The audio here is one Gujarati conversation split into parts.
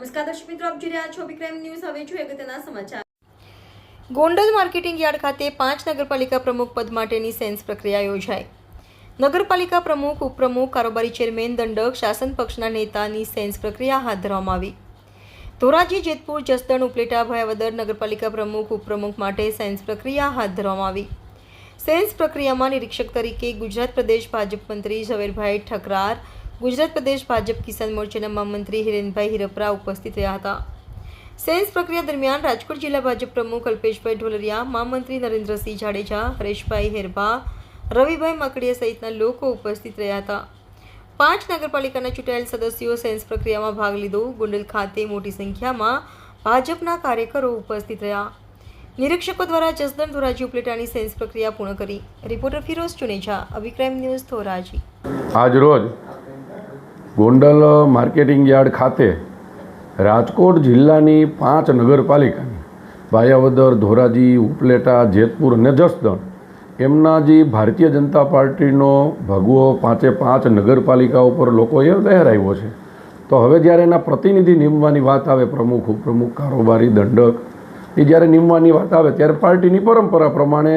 નમસ્કાર દર્શક મિત્રો, આપ જોઈ રહ્યા છો વિક્રમ ન્યૂઝ. હવે જોઈએ અગત્યના સમાચાર. ગોંડલ માર્કેટિંગ યાર્ડ ખાતે પાંચ નગરપાલિકા પ્રમુખ પદ માટેની સેન્સ પ્રક્રિયા યોજાઈ. નગરપાલિકા પ્રમુખ, ઉપપ્રમુખ, કારોબારી ચેરમેન, દંડક, શાસન પક્ષના નેતાની સેન્સ પ્રક્રિયા હાથ ધરવામાં આવી. ધોરાજી, જેતપુર, જસદણ, ઉપલેટા, ભયાવદર નગરપાલિકા પ્રમુખ, ઉપપ્રમુખ માટે સેન્સ પ્રક્રિયા હાથ ધરવામાં આવી. સેન્સ પ્રક્રિયામાં નિરીક્ષક તરીકે ગુજરાત પ્રદેશ ભાજપ મંત્રી ઝવેરભાઈ ઠકરાર ગુજરાત પ્રદેશ ભાજપ કિસાન મોરચાના મહામંત્રી હિરેનભાઈ હિરપરા ઉપસ્થિત રહ્યા હતા. સેન્સ પ્રક્રિયા દરમિયાન રાજકોટ જિલ્લા ભાજપ પ્રમુખ અલ્પેશભાઈ ઢોલરિયા, મહામંત્રી નરેન્દ્રસિંહ જાડેજા, હરેશભાઈ હેરભા રવિભાઈ માકડીયા સહિતના લોકો ઉપસ્થિત રહ્યા હતા. પાંચ નગરપાલિકાના ચૂંટાયેલ સદસ્યો સેન્સ પ્રક્રિયામાં ભાગ લીધો. ગુંડલ ખાતે મોટી સંખ્યામાં ભાજપના કાર્યકરો ઉપસ્થિત રહ્યા. નિરીક્ષકો દ્વારા જસદન ધોરાજી ઉપલેટાની સેન્સ પ્રક્રિયા પૂર્ણ કરી. Reporter Firoz Chuneja, અભિક્રાઇમ news Dhoraji. આજરોજ ગોંડલ માર્કેટિંગ યાર્ડ ખાતે રાજકોટ જિલ્લાની પાંચ નગરપાલિકાની ભાયાવદર ધોરાજી, ઉપલેટા, જેતપુર અને જસદણ એમના જે ભારતીય જનતા પાર્ટીનો ભગવો પાંચે પાંચ નગરપાલિકાઓ પર લોકોએ લહેરાવ્યો છે. તો હવે જ્યારે એના પ્રતિનિધિ નીમવાની વાત આવે, પ્રમુખ, ઉપપ્રમુખ, કારોબારી, દંડક, એ જ્યારે નીમવાની વાત આવે, ત્યારે પાર્ટીની પરંપરા પ્રમાણે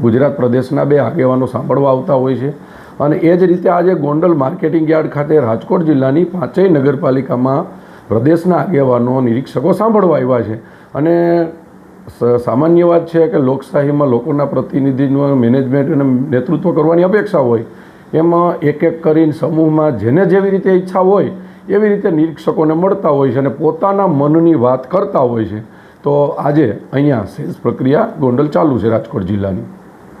ગુજરાત પ્રદેશના બે આગેવાનો સાંભળવા આવતા હોય છે. અને એ જ રીતે આજે ગોંડલ માર્કેટિંગ યાર્ડ ખાતે રાજકોટ જિલ્લાની પાંચેય નગરપાલિકામાં પ્રદેશના આગેવાનો, નિરીક્ષકો સાંભળવા આવ્યા છે. અને સામાન્ય વાત છે કે લોકશાહીમાં લોકોના પ્રતિનિધિનું મેનેજમેન્ટ અને નેતૃત્વ કરવાની અપેક્ષા હોય, એમાં એક એક કરીને સમૂહમાં જેને જેવી રીતે ઈચ્છા હોય, એવી રીતે નિરીક્ષકોને મળતા હોય છે અને પોતાના મનની વાત કરતા હોય છે. તો આજે અહીંયા સેલ્સ પ્રક્રિયા ગોંડલ ચાલુ છે રાજકોટ જિલ્લાની.